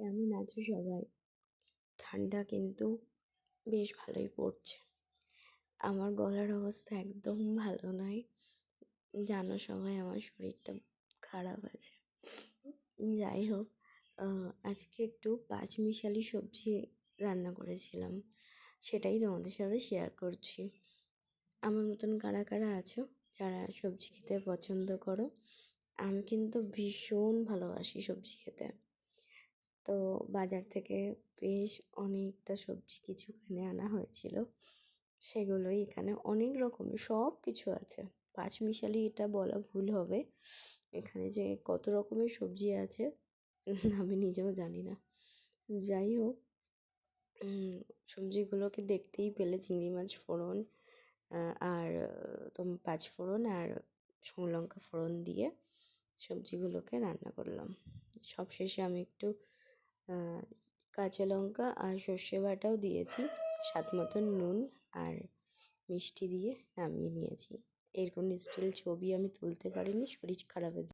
কেমন আছো সবাই? ঠান্ডা কিন্তু বেশ ভালোই পড়ছে। আমার গলার অবস্থা একদম ভালো নয়। জানো সবাই, আমার শরীরটা খারাপ আছে। যাই হোক আজকে একটু পাঁচমিশালি সবজি রান্না করেছিলাম। সেটাই তোমাদের সাথে শেয়ার করছি। আমার মতন কারা কারা আছো? যারা সবজি খেতে পছন্দ করো। আমি কিন্তু ভীষণ ভালোবাসি সবজি খেতে। তো বাজার থেকে বেশ অনেকটা সবজি কিছু কিনে আনা হয়েছিল। সেগুলোই এখানে অনেক রকমের সব কিছু আছে। পাঁচমিশালি এটা বলা ভুল হবে। এখানে যে কত রকমের সবজি আছে, আমি নিজেও জানি না। যাই হোক সবজিগুলোকে দেখতেই পেলে চিংড়ি মাছ ফোড়ন আর তোমার পাঁচ ফোড়ন আর লঙ্কা ফোড়ন দিয়ে সবজিগুলোকে রান্না করলাম। সবশেষে আমি একটু কাঁচা লঙ্কা আর সর্ষে বাটাও দিয়েছি। স্বাদ মতন নুন আর মিষ্টি দিয়ে নামিয়ে নিয়েছি। এরকম স্টিল ছবি আমি তুলতে পারিনি, শরীর খারাপের